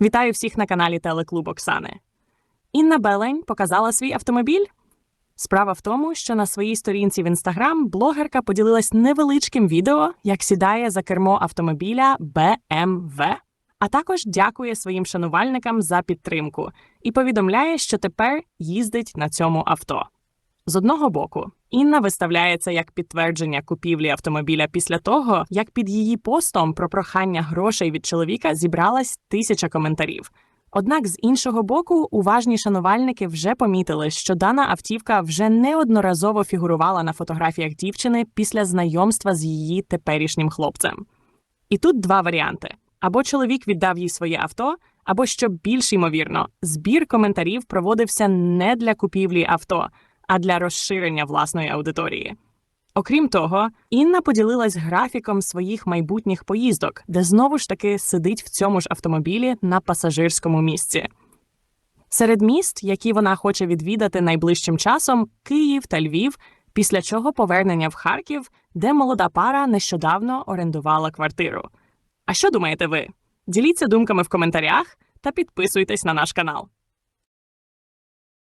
Вітаю всіх на каналі Телеклуб Оксани. Інна Белень показала свій автомобіль. Справа в тому, що на своїй сторінці в інстаграм блогерка поділилась невеличким відео, як сідає за кермо автомобіля BMW, а також дякує своїм шанувальникам за підтримку і повідомляє, що тепер їздить на цьому авто. З одного боку, Інна виставляє це як підтвердження купівлі автомобіля після того, як під її постом про прохання грошей від чоловіка зібралась тисяча коментарів. Однак з іншого боку, уважні шанувальники вже помітили, що дана автівка вже неодноразово фігурувала на фотографіях дівчини після знайомства з її теперішнім хлопцем. І тут два варіанти: або чоловік віддав їй своє авто, або що більш ймовірно, збір коментарів проводився не для купівлі авто, а для розширення власної аудиторії. Окрім того, Інна поділилась графіком своїх майбутніх поїздок, де знову ж таки сидить в цьому ж автомобілі на пасажирському місці. Серед міст, які вона хоче відвідати найближчим часом, Київ та Львів, після чого повернення в Харків, де молода пара нещодавно орендувала квартиру. А що думаєте ви? Діліться думками в коментарях та підписуйтесь на наш канал.